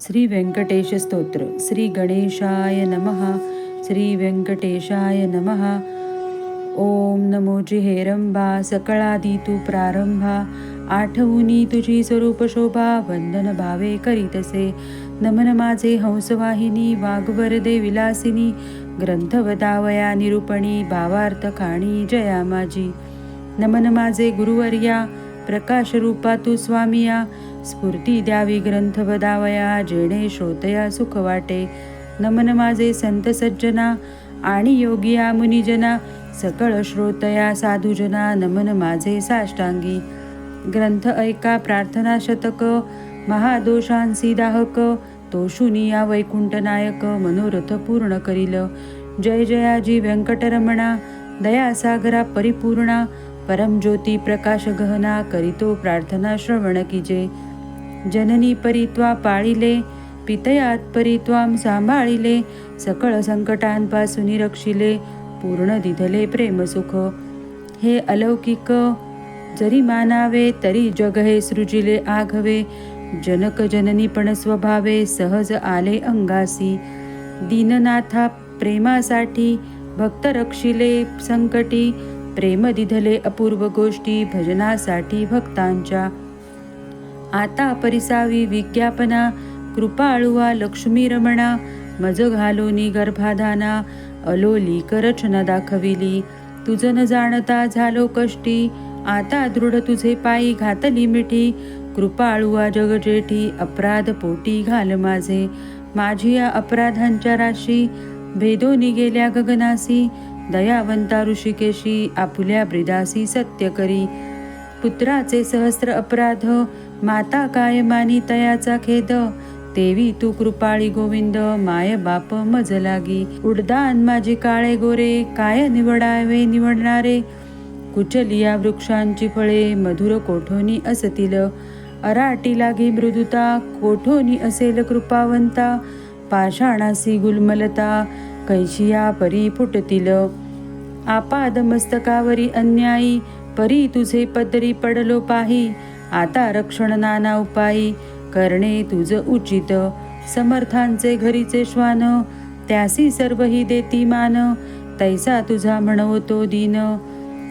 श्री व्यंकटेश स्तोत्र. श्री गणेशाय नमः. श्री व्यंकटेशाय नमः. ओम नमो जिहेरंबा सकळादी तू प्रारंभा आठवुनी तुझी स्वरूप शोभा. वंदन भावे करीतसे. नमन माझे हंसवाहिनी. वाघवरदे विलासिनी. ग्रंथवदावया निरूपणी. भावार्थ खाणी. जया माझी नमन माझे गुरुवर्या. प्रकाश रूपा तू स्वामिया. स्फूर्ती द्यावी ग्रंथ बदावया जेणे श्रोतया सुख वाटे. नमन माझे संत सज्जना आणि योगिया मुनिजना सकळ श्रोतया साधुजना नमन माझे साष्टांगी. ग्रंथ ऐका प्रार्थना शतक महादोषांसी दाहक तोषुनिया वैकुंठनायक मनोरथ पूर्ण करील. जय जयाजी व्यंकटरमणा दयासागरा परिपूर्णा परमज्योती प्रकाश गहना करीतो प्रार्थना श्रवण कीजे. जननी परित्वा पाळिले पितयात परित्वाम सांभाळिले सकळ संकटांपासून रक्षिले पूर्ण दिधले प्रेमसुख हे अलौकिक जरी मानावे तरी जग हे सृजिले आघवे जनक जननी पण स्वभावे सहज आले अंगासी. दीननाथा प्रेमासाठी भक्त रक्षिले संकटी प्रेम दिधले अपूर्व गोष्टी भजनासाठी भक्तांच्या. आता परिसावी विज्ञापना कृपाळुवा लक्ष्मी रमणा मज घालोनी गर्भाधाना अलोली करचना दाखविली. तुझ न जाणता झालो कष्टी आता दृढ तुझे पायी घातली मिठी. कृपाळुवा जगजेठी अपराध पोटी घाल माझे. माझी या अपराधांच्या राशी भेदोनी गेल्या गगनासी. दयावंता ऋषिकेशी आपुल्या ब्रिदासी सत्य करी. पुत्राचे सहस्र अपराध माता काय मानी तयाचा खेद? देवी तू कृपाळी गोविंद माय बाप मज लागी. उडदान माझी काळे गोरे काय निवडावे निवडणारे? कुचलिया वृक्षांची फळे मधुर कोठोनी असतील? अराटी लागी मृदुता कोठोनी असेल कृपावंता? पाषाणासी गुलमलता कैशिया परी फुटतील? आपाद मस्तकावरी अन्यायी परी तुझे पदरी पडलो पाही. आता रक्षण नाना उपायी. करणे तुझ उचित. समर्थांचे घरीचे श्वान. त्यासी सर्व ही देती मान. तैसा तुझा म्हणवतो दिन.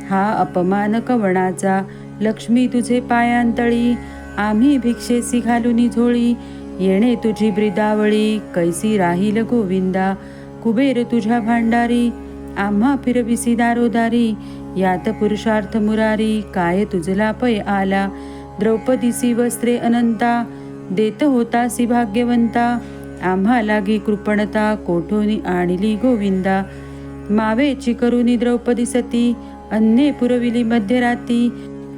हा अपमान कवणाचा? लक्ष्मी तुझे पायांतळी आम्ही भिक्षेसी घालून झोळी. येणे तुझी ब्रिदावळी. कैसी राहील गोविंदा? कुबेर तुझ्या भांडारी. आम्हा फिरविसी दारोदारी. यात पुरुषार्थ मुरारी. काय तुझला पै आला? द्रौपदीसी वस्त्रे अनंता देत होतासी भाग्यवंता आम्हा लागी कृपणता कोठोनी आणली गोविंदा. मावेची करुनी द्रौपदी सती अन्ये पुरविली मध्यराती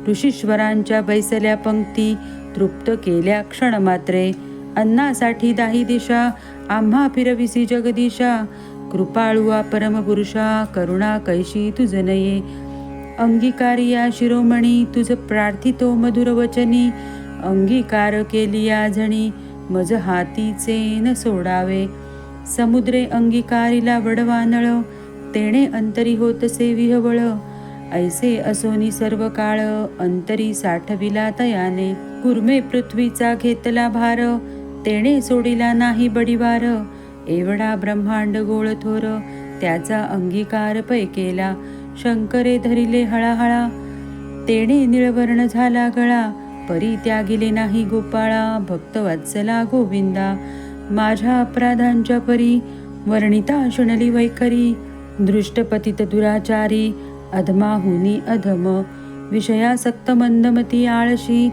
ऋषीश्वरांच्या बैसल्या पंक्ती तृप्त केल्या क्षणमात्रे. अन्नासाठी दाही दिशा आम्हा फिरविसी जगदिशा. कृपाळुआ परमपुरुषा करुणा कैशी तुझ नये. अंगीकारिया शिरोमणी तुझ प्रार्थितो मधुर वचनी अंगीकार केलिया झणी मज हातीचे न सोडावे. समुद्रे अंगीकारिला वडवानळ तेणे अंतरी होतसे विहवळ. ऐसे असोनी सर्व काळ अंतरी साठविला तयाने. कुर्मे पृथ्वीचा घेतला भार तेणे सोडिला नाही बडिवार. एवढा ब्रह्मांड गोळ थोर त्याचा अंगीकार पै केला. शंकरे धरिले हळाहळा. तेणे निळवर्ण झाला गळा. परी त्यागिले नाही गोपाळा. भक्त वाचला गोविंदा. माझ्या अपराधांच्या परी वर्णिता शुणली वैखरी. दृष्टपतित दुराचारी अधमाहुनी अधम. विषयासक्त मंदमती आळशी.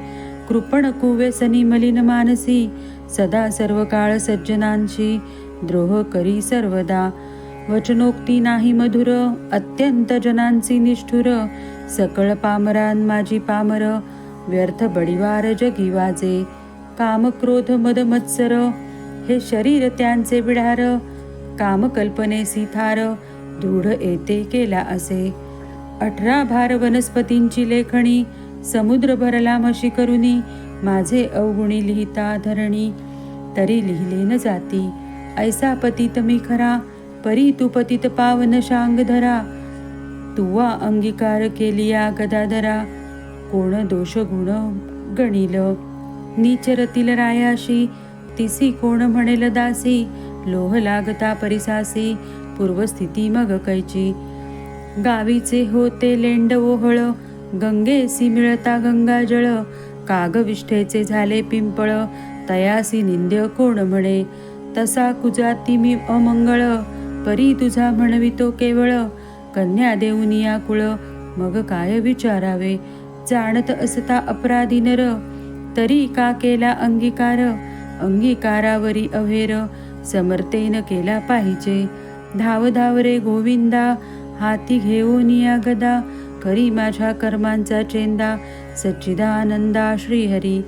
कृपण कुव्यसनी मलिन मानसी. सदा सर्व काळ सज्जनांशी. द्रोह करी सर्वदा. वचनोक्ती नाही मधुर अत्यंत जनांची निष्ठुर सकळ पामरान माझी पामर व्यर्थ बडिवार जगी वाजे काम क्रोध मद मत्सर हे शरीर त्यांचे विढार कामकल्पनेसी थार दृढ येते केला असे. अठरा भार वनस्पतींची लेखणी समुद्र भरला मशी करुनी माझे अवगुणी लिहिता धरणी तरी लिहिले न जाती. ऐसा पतित मी खरा परी तू पतित पावन शांग धरा. तुवा अंगीकार केलिया गदाधरा कोण दोष गुण गणिल? नीचरतील रायाशी. तिसी कोण म्हणेल दासी? लोह लागता परिसासी. पूर्वस्थिती मग कैची? गावीचे होते लेंड ओहळ. गंगेसी मिळता गंगाजळ कागविष्ठेचे झाले पिंपळ. तयासी निंद्य कोण म्हणे? तसा कुजाती मी अमंगळ. परी तुझा म्हणवितो केवळ. कन्या देऊनिया कुळ मग काय विचारावे? जाणत असता अपराधी नर तरी का केला अंगीकार? अंगीकारावरी अवेर समर्थेन केला पाहिजे. धाव धाव रे गोविंदा हाती घेऊन या गदा. करी माझ्या कर्मांचा चेंदा सच्चिदानंदा श्रीहरी.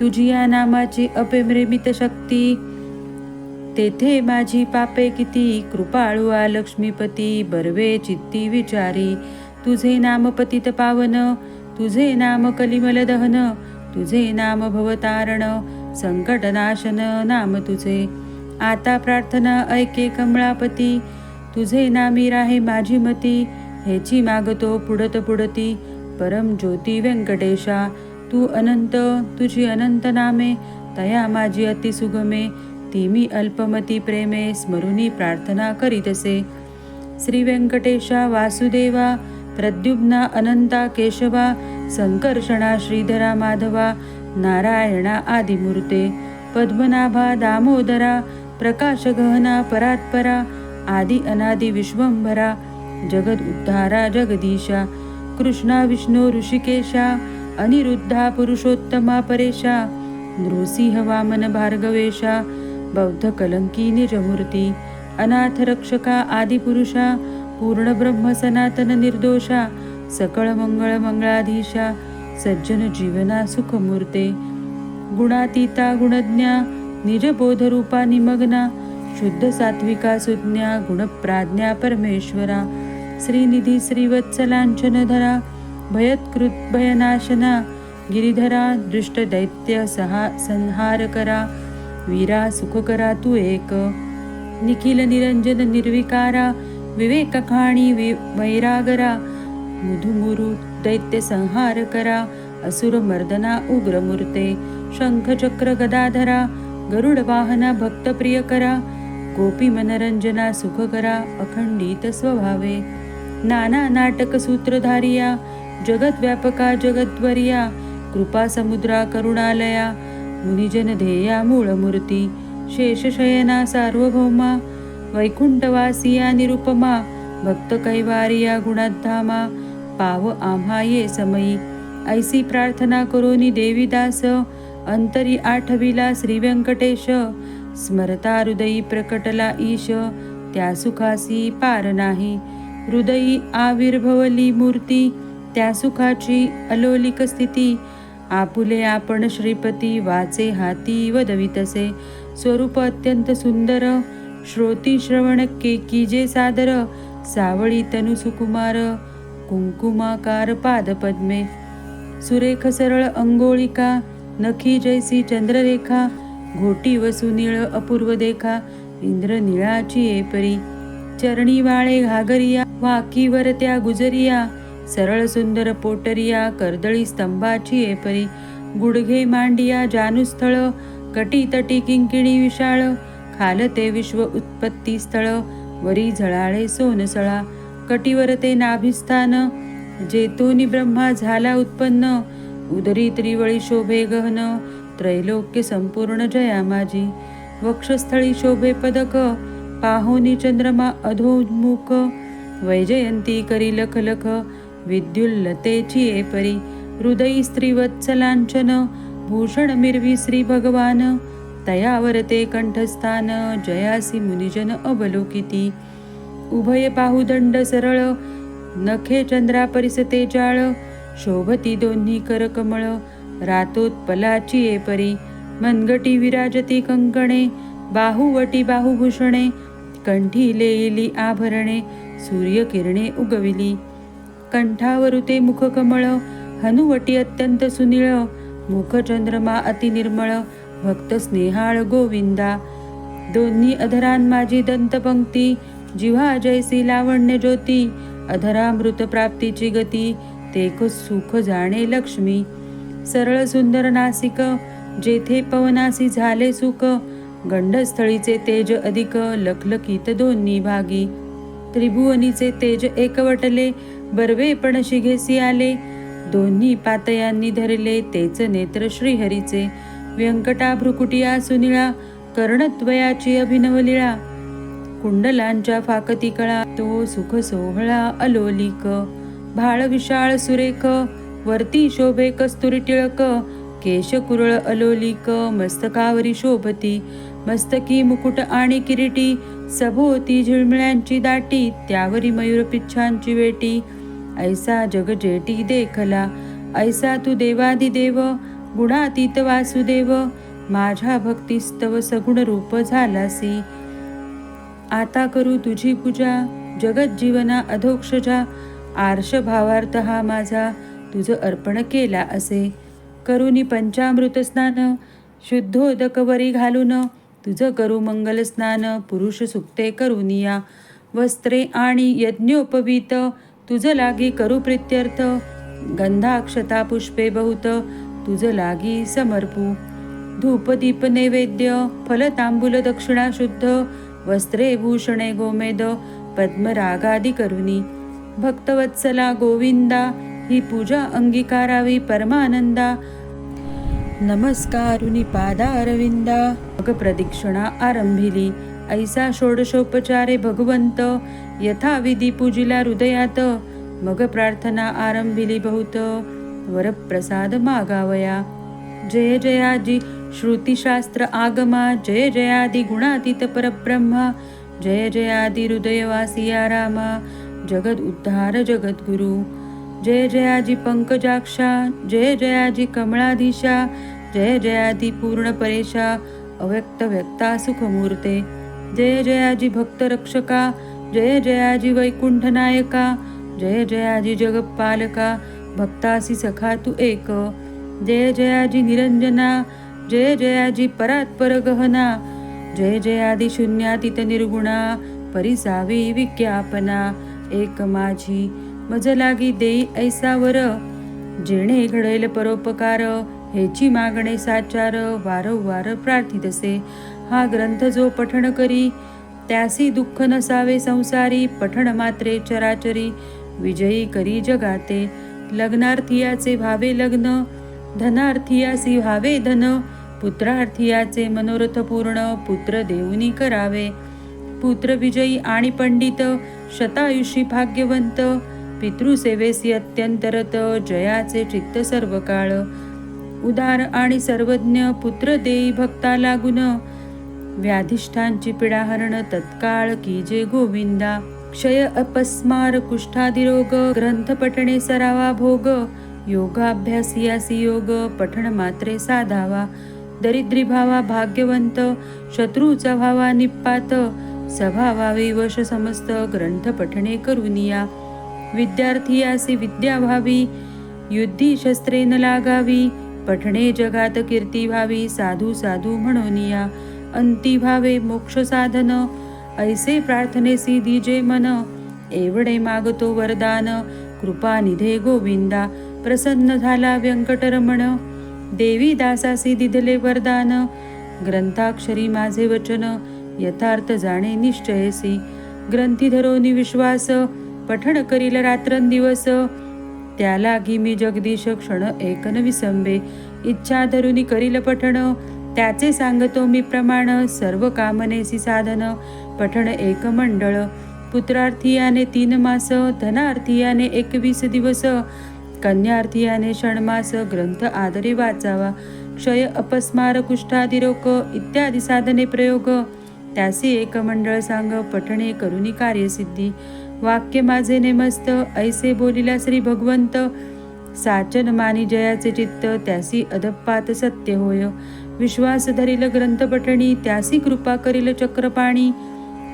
तुझी या नामाची अपेमरेमित शक्ती तेथे माझी पापे किती? कृपाळुआ लक्ष्मीपती बर्वे चित्ती विचारी. तुझे नाम पतित पावन तुझे नाम कलिमल दहन तुझे नाम भवतारण संकटनाशन नाम तुझे. आता प्रार्थना ऐके कमळापती तुझे नामी राहे माझी मती ह्याची मागतो पुढत पुढती. परम ज्योती व्यंकटेशा तू अनंत तुझी अनंत नामे तया माझी अति सुगमे. ती मी अल्पमती प्रेमे स्मरुनी प्रार्थना करीतसे. श्री व्यंकटेशा वासुदेवा प्रद्युम्ना अनंता केशवा संकर्षणा श्रीधरा माधवा नारायणा आदिमूर्ते पद्मनाभा दामोदरा प्रकाशगहना परात्परा आदि अनादि विश्वंभरा जगद उद्धारा जगदीशा कृष्णा विष्णू ऋषिकेशा अनिरुद्धा पुरुषोत्तमा परेशा नृसिंह वामन भार्गवेशा बौद्ध कलंकी निजमूर्ती अनाथरक्षका आदिपुरुषा पूर्ण ब्रह्म सनातन निर्दोषा सकळ मंगळ मंगळाधीशा सज्जन जीवना सुखमूर्ते गुणातीता गुणज्ञा निजबोधरूपा निमग्ना शुद्ध सात्विका सुज्ञा गुणप्राज्ञा परमेश्वरा श्रीनिधी श्रीवत्सलांचनधरा भयत्कृत भयनाशना गिरिधरा दृष्ट दैत्य सहा संहार करा वीरा सुखकरा तू एक. निखिल निरंजन निर्विकारा विवेक खाणी वि वैरागरा मुधुमुरु दैत्य संहार करा असुर मर्दना उग्रमूर्ते शंख चक्र गदाधरा गरुड वाहना भक्त प्रिय करा गोपी मनरंजना सुख करा अखंडित स्वभावे. नाना नाटक सूत्रधारिया जगत व्यापका जगद्वरिया कृपा समुद्रा करुणालया मुनिजन ध्येया मूळमूर्ती शेषशयना सार्वभौमा वैकुंठवासिया निरुपमा भक्त कैवारिया गुणाधामा पाव आम्हा ये समयी. ऐसी प्रार्थना करोनी देवीदास अंतरी आठविला श्री व्यंकटेश स्मरता हृदयी प्रकटला ईश त्या सुखासी पार नाही. हृदयी आविर्भवली मूर्ती त्या सुखाची अलोलिक स्थिती आपुले आपण श्रीपती वाचे हाती वदवितसे. स्वरूप अत्यंत सुंदर श्रोती श्रवण के जे सादर. सावळी तनु सुकुमार कुंकुमाकार पादपद्मे. सुरेख सरळ अंगोळिका नखी जैसी चंद्ररेखा. घोटी व सुनीळ अपूर्व देखा इंद्र निळाची एपरी. चरणी वाळे घागरिया वाकीवर त्या गुजरिया. सरळ सुंदर पोटरिया कर्दळी स्तंभाची एपरी गुडघे मांडिया जानुस्थळ कटी तटी किंकिणी विशाळ खालते विश्व उत्पत्ती स्थळ वरी झळाळे सोनसळा कटीवर ते नाभिस्थान जेतोनी ब्रह्मा झाला उत्पन्न उदरी त्रिवळी शोभे गहन त्रैलोक्य संपूर्ण जया माझी वक्षस्थळी शोभे पदक पाहोनी चंद्रमा अधोन्मुख वैजयंती करी लख लख विद्युल्लतेची एपरी हृदयी स्त्रीवत्सलांचन भूषण मिरवी श्री भगवान तयावर ते कंठस्थान जयासी मुनिजन अवलोकिती. उभय बाहुदंड सरळ नखे चंद्रा परिसते जाळ शोभती दोन्ही करकमळ रातोत्पलाची एपरी मनगटी विराजती कंकणे बाहुवटी बाहुभूषणे कंठी लेली आभरणे सूर्यकिरणे उगविली. कंठावरुते मुखकमळ हनुवटी अत्यंत सुनिळ मुखचंद्रमा अतिनिर्मळ भक्त स्नेहाळ गोविंदा. दोन्ही अधरान माझी दंतपंक्ती जिव्हा जैसी लावण्य ज्योती अधरामृत प्राप्तीची गती ते सुख जाणे लक्ष्मी. सरळ सुंदर नासिक जेथे पवनासी झाले सुख गंडस्थळीचे तेज अधिक लखलखीत दोन्ही भागी. त्रिभुवनीचे तेज एकवटले बर्वे पण शिघेसी आले. दोन्ही पातयांनी धरले तेच नेत्र श्रीहरीचे. व्यंकटाभ्रुकुटिया सुनिळा कर्णद्वयाची अभिनवलीळा कुंडलांच्या फाकती कळा तो सुख सोहळा अलोलिक. भाळ विशाळ सुरेख वरती शोभे कस्तुरी टिळक. केश कुरळ अलोलिक मस्तकावरी शोभती. मस्तकी मुकुट आणि किरीटी सभोवती झिळमिळ्यांची दाटी त्यावरी मयूर पिच्छांची वेटी. ऐसा जग जेटी देखला ऐसा तू देवादिदेव गुणातीत वासुदेव माझ्या भक्तिस्तव सगुण रूप झालासी। आता करू तुझी पूजा जगत जीवना अधोक्षजा आर्ष भावार्थ हा माझा तुझं अर्पण केला असे। करुनी पंचामृत स्नान शुद्धोदकवरी घालून तुझं करू मंगल स्नान पुरुष सुक्ते करुनिया। वस्त्रे आणि यज्ञोपवीत तुझं लागी करू प्रित्यर्थ गंधाक्षता पुष्पे बहुत तुझं लागी समर्पू. धूप दीप नैवेद्य फल तांबूल दक्षिणा शुद्ध वस्त्रे भूषणे गोमेद पद्मरागादी करुणी. भक्तवत्सला गोविंदा ही पूजा अंगीकारावी परमानंदा. नमस्कारुनी पादारविंदा मग प्रदक्षिणा आरंभिली. ऐसा षोडशोपचारे भगवंत यथाविधी पूजिला हृदयात। मग प्रार्थना आरंभिली बहुत। वरप्रसाद मागावया। जय जयाजी श्रुतिशास्त्र आगमा। जय जयादि गुणातीत परब्रह्मा। जय जयादि हृदयवासिया रामा जगद उद्धार जगद्गुरु। जय जयाजी पंकजाक्षा। जय जयाजी कमळाधीशा जय जयादी पूर्ण परेशा। अव्यक्त व्यक्ता सुखमूर्ते। जय जयाजी भक्त रक्षका जय जयाजी वैकुंठ नायका जय जयाजी जगपालका भक्तासी सखा तू एक. जय जयाजी निरंजना जय जयाजी परात्पर गहना जय जयादी शून्यातीत निर्गुणा परिसावी विज्ञापना एक माझी मज लागी देई ऐसावर. जेणे घडेल परोपकार हेची मागणे साचार वारंवार प्रार्थितसे हा ग्रंथ जो पठण करी त्यासी दुःख नसावे संसारी पठण मात्रे चराचरी विजयी करी जगाते. लग्नार्थियाचे व्हावे लग्न धनार्थियासी व्हावे धन पुत्रार्थियाचे मनोरथ पूर्ण पुत्र देऊनी करावे. पुत्र विजयी आणि पंडित शतायुषी भाग्यवंत पितृसेवेसी अत्यंतरत जयाचे चित्त सर्व काळ उदार आणि सर्वज्ञ पुत्र देई भक्ता लागून व्याधिष्ठांची पिडाहरण तत्काळ की जे गोविंदा? क्षय अपस्मार कुष्ठादिरोग ग्रंथ पठणे सरावा भोग योगाभ्यास यासी योग पठण मात्रे साधावा. दरिद्री भावा भाग्यवंत शत्रूचा भावा निपात. स्वभावावी वश समस्त ग्रंथ पठणे करुनिया. विद्यार्थी यासी विद्या व्हावी युद्धी शस्त्रे न लागावी. पठणे जगात कीर्ती व्हावी साधू साधू म्हणूनिया. अंती भावे मोक्ष साधन ऐसे प्रार्थनेसी दिजे मन एवढे मागतो वरदान कृपा निधे गोविंदा प्रसन्न झाला व्यंकटरमण देवी दासासी दिधले वरदान ग्रंथाक्षरी माझे वचन यथार्थ जाणे निश्चयसी ग्रंथी धरोनी विश्वास पठण करील रात्रंदिवस त्यालागी मी जगदीश क्षण एकन विसंबे इच्छा धरुनी करील पठण त्याचे सांगतो मी प्रमाण सर्व कामनेसी साधन पठण एक मंडळ. पुत्रार्थियाने तीन मास धनार्थियाने एकवीस दिवस कन्यार्थियाने षण्मास ग्रंथ आदरे वाचावा क्षय अपस्मार कुष्ठादिरोग इत्यादी साधने प्रयोग. त्यासी एक मंडळ सांग पठणे करुनी कार्यसिद्धी. वाक्य माझे नेमस्त ऐसे बोलिला श्री भगवंत. साचन मानी जयाचे चित्त त्यासी अधपात सत्य होय. विश्वास धरिल ग्रंथ पठणी त्यासी कृपा करील चक्रपाणी.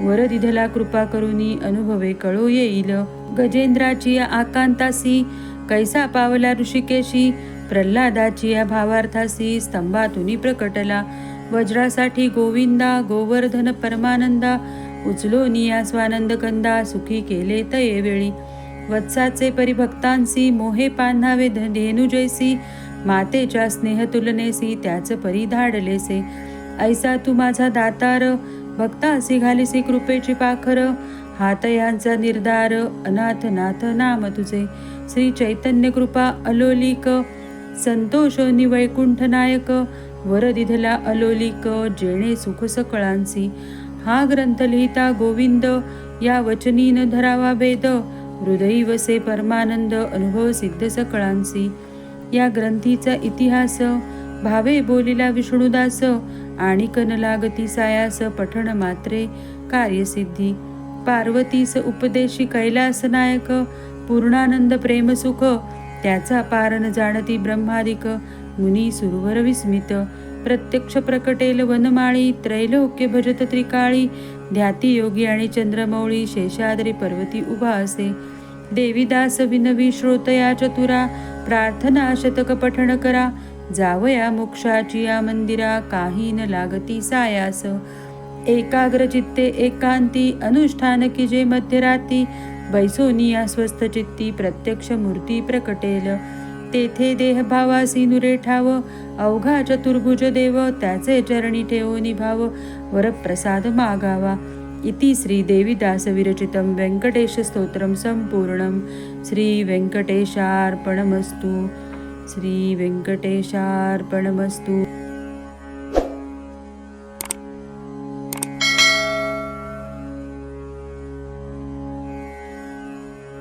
वर दिधला कृपा करुनी अनुभवे कळो येईल. गजेंद्राची आकांतासी कैसा पावला ऋषिकेशी प्रल्हादाची या भावार्थासी स्तंभातुनी प्रकटला. वज्रासाठी गोविंदा गोवर्धन परमानंदा उचलो निया स्वानंद कंदा सुखी केले तये वेळी. वत्साचे परिभक्तांसी मोहे पान्हावे ध- जैसी मातेच्या स्नेहतुलनेसी त्याच परी धाडलेसे. ऐसा तू माझा दातार भक्तासी घालिसी कृपेची पाखर. हात यांचा निर्धार अनाथ नाथ नाम तुझे. श्री चैतन्य कृपा अलोलिक संतोष निवैकुंठ नायक. वर दिधला अलोलिक जेणे सुख सकळांसी. हा ग्रंथ लिहिता गोविंद या वचनीन धरावा वेद हृदयी वसे परमानंद अनुभव सिद्ध सकळांसी. या ग्रंथीचा इतिहास भावे बोलिला विष्णुदास आणि कन लागती सायास पठण मात्रे कार्यसिद्धी पार्वतीस उपदेशी कैलास नायक पूर्णानंद प्रेमसुख त्याचा पारण जाणती ब्रह्मादिक मुनी सुरवर विस्मित प्रत्यक्ष प्रकटेल वनमाळी त्रैलोक्य भजत त्रिकाळी ध्याती योगी आणि चंद्रमौळी शेषाद्री पर्वती उभा असे देवीदास विनवी श्रोतया चतुरा प्रार्थना शतक पठण करा. जावया मोक्षाची या मंदिरा काही न लागती सायास. एकाग्र चित्ते एकांती अनुष्ठान की जे मध्यराती बैसोनिया स्वस्थ चित्ती प्रत्यक्ष मूर्ती प्रकटेल. तेथे देहभावासी नुरे ठाव. अवघा चतुर्भुज देव त्याचे चरणी ठेवो निभाव. वरप्रसाद मागावा. इति श्री देवीदास विरचितं श्री व्यङ्कटेशार्पणमस्तु श्री व्यङ्कटेशार्पणमस्तु